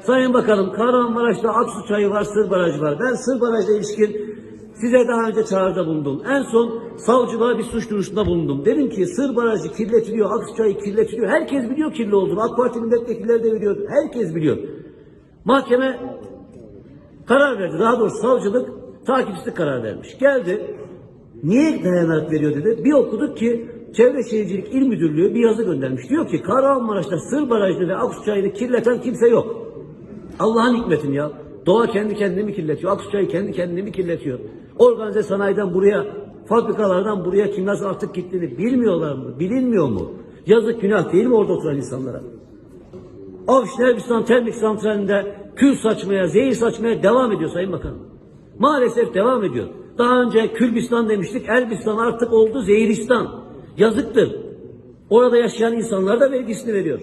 Sayın Bakanım Kahramanmaraş'ta Aksu Çayı var, Sır Barajı var. Ben Sır Barajı'na ilişkin size daha önce çağrıda bulundum. En son savcılığa bir suç duyurusunda bulundum. Dedim ki Sır Barajı kirletiliyor, Aksu Çayı kirletiliyor. Herkes biliyor kirli olduğunu. AK Parti milletvekilleri de biliyor. Herkes biliyor. Mahkeme karar verdi. Daha doğrusu savcılık takipsizlik karar vermiş. Geldi. Niye dayanarak veriyor dedi. Bir okuduk ki Çevre Şehircilik İl Müdürlüğü bir yazı göndermiş. Diyor ki Kahramanmaraş'ta Sır Barajı'nı ve Aksu Çayı'nı kirleten kimse yok. Allah'ın hikmeti mi ya? Doğa kendi kendini kirletiyor? Aksu Çayı kendi kendini kirletiyor? Organize sanayiden buraya, fabrikalardan buraya kimler artık gittiğini bilmiyorlar mı? Bilinmiyor mu? Yazık günah değil mi orada oturan insanlara? Avşin Elbistan Termik Santrali'nde kül saçmaya, zehir saçmaya devam ediyor Sayın Bakanım. Maalesef devam ediyor. Daha önce Külbistan demiştik, Elbistan artık oldu Zehiristan. Yazıktır. Orada yaşayan insanlar da vergisini veriyor.